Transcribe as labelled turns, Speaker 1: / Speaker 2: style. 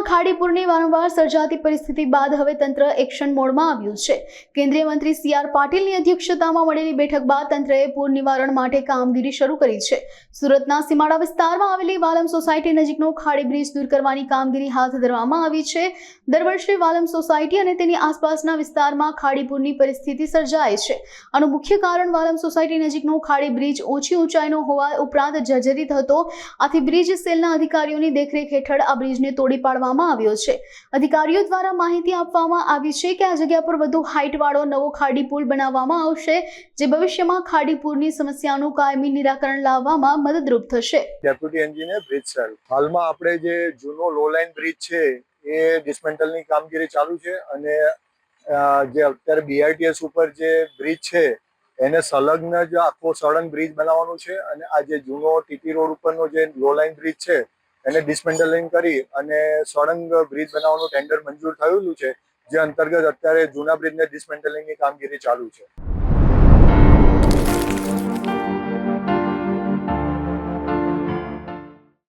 Speaker 1: ભરૂચમાં ખાડીપુરની વારંવાર સર્જાતી પરિસ્થિતિ બાદ હવે તંત્ર એક્શન મોડમાં આવ્યું છે. કેન્દ્રીય મંત્રી સી આર પાટીલની અધ્યક્ષતામાં મળેલી બેઠક બાદ તંત્રએ પૂર નિવારણ માટે કામગીરી શરૂ કરી છે. સુરતના સીમાડા વિસ્તારમાં આવેલી વાલમ સોસાયટી નજીકનો ખાડી બ્રિજ દૂર કરવાની કામગીરી હાથ ધરવામાં આવી છે. દર વર્ષે વાલમ સોસાયટી અને તેની આસપાસના વિસ્તારમાં ખાડીપુરની પરિસ્થિતિ સર્જાય છે. આનું મુખ્ય કારણ વાલમ સોસાયટી નજીકનો ખાડી બ્રિજ ઓછી ઊંચાઈનો હોવા ઉપરાંત જર્જરિત હતો. આથી બ્રિજ સેલના અધિકારીઓની દેખરેખ હેઠળ આ બ્રિજને તોડી પાડવામાં આવ્યો છે. અધિકારીઓ દ્વારા માહિતી આપવામાં આવી છે કે આ જગ્યા પર વધુ હાઇટવાળો નવો ખાડી પુલ બનાવવામાં આવશે, જે ભવિષ્યમાં ખાડી પૂરની સમસ્યાનું કાયમી નિરાકરણ લાવવામાં મદદરૂપ થશે.
Speaker 2: ડેપ્યુટી એન્જિનિયર બ્રિજ સર, હાલમાં આપણે જે જૂનો લો લાઇન બ્રિજ છે, એ ડિસમેન્ટલની કામગીરી ચાલુ છે અને જે અત્યારે બીઆરટીએસ ઉપર જે બ્રિજ છે, એને સંલગ્ન જ આખો સળંગ બ્રિજ બનાવવાનું છે અને આ જે જૂનો ટીટી રોડ ઉપરનો જે લો લાઇન બ્રિજ છે એને ડિસમેન્ટલિંગ કરી અને સળંગ બ્રિજ બનાવવાનું ટેન્ડર મંજૂર થયેલું છે, જે અંતર્ગત અત્યારે જૂના બ્રિજને ડિસમેન્ટલિંગની કામગીરી ચાલુ છે.